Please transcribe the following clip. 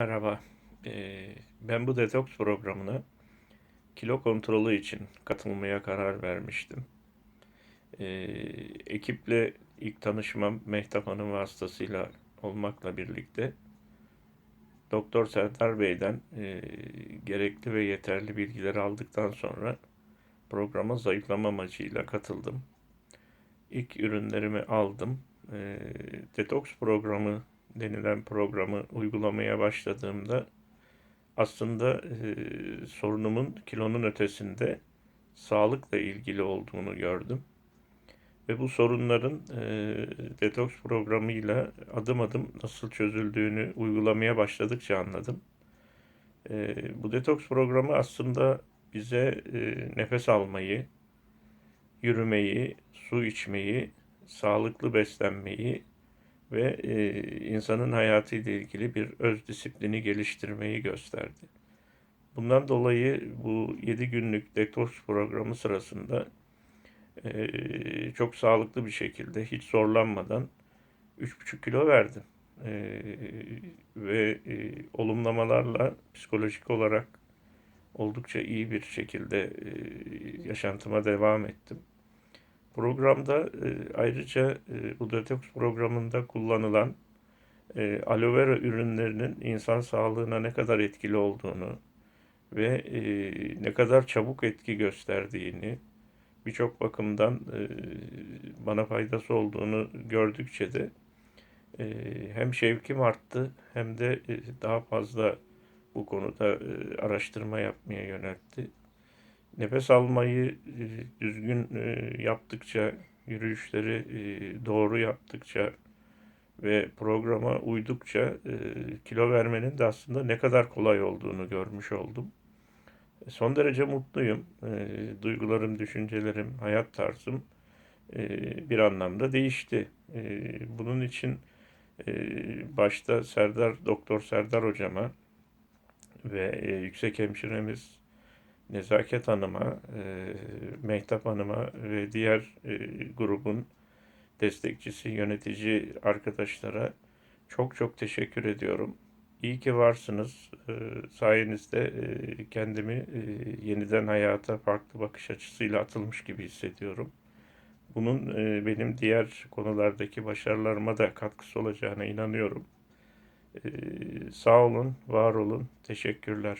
Merhaba. Ee, ben bu detoks programına kilo kontrolü için katılmaya karar vermiştim. Ee, ekiple ilk tanışmam Mehtap Hanım vasıtasıyla olmakla birlikte Doktor Serdar Bey'den e, gerekli ve yeterli bilgileri aldıktan sonra programa zayıflama amacıyla katıldım. İlk ürünlerimi aldım. E, detoks programı denilen programı uygulamaya başladığımda aslında e, sorunumun kilonun ötesinde sağlıkla ilgili olduğunu gördüm. Ve bu sorunların e, detoks programıyla adım adım nasıl çözüldüğünü uygulamaya başladıkça anladım. E, bu detoks programı aslında bize e, nefes almayı, yürümeyi, su içmeyi, sağlıklı beslenmeyi ve e, insanın hayatıyla ilgili bir öz disiplini geliştirmeyi gösterdi. Bundan dolayı bu 7 günlük detoks programı sırasında e, çok sağlıklı bir şekilde hiç zorlanmadan 3,5 kilo verdim. E, ve e, olumlamalarla psikolojik olarak oldukça iyi bir şekilde e, yaşantıma devam ettim. Programda e, ayrıca e, bu detoks programında kullanılan e, aloe vera ürünlerinin insan sağlığına ne kadar etkili olduğunu ve ne kadar çabuk etki gösterdiğini birçok bakımdan bana faydası olduğunu gördükçe de hem şevkim arttı hem de daha fazla bu konuda araştırma yapmaya yöneltti. Nefes almayı e, düzgün e, yaptıkça, yürüyüşleri e, doğru yaptıkça ve programa uydukça kilo vermenin de aslında ne kadar kolay olduğunu görmüş oldum. Son derece mutluyum. Duygularım, düşüncelerim, hayat tarzım bir anlamda değişti. Bunun için başta Serdar, Doktor Serdar hocama ve yüksek hemşiremiz Nezaket Hanım'a, e, Mehtap Hanım'a ve diğer e, grubun destekçisi, yönetici arkadaşlara çok çok teşekkür ediyorum. İyi ki varsınız. E, sayenizde e, kendimi e, yeniden hayata farklı bakış açısıyla atılmış gibi hissediyorum. Bunun e, benim diğer konulardaki başarılarıma da katkısı olacağına inanıyorum. E, sağ olun, var olun, teşekkürler.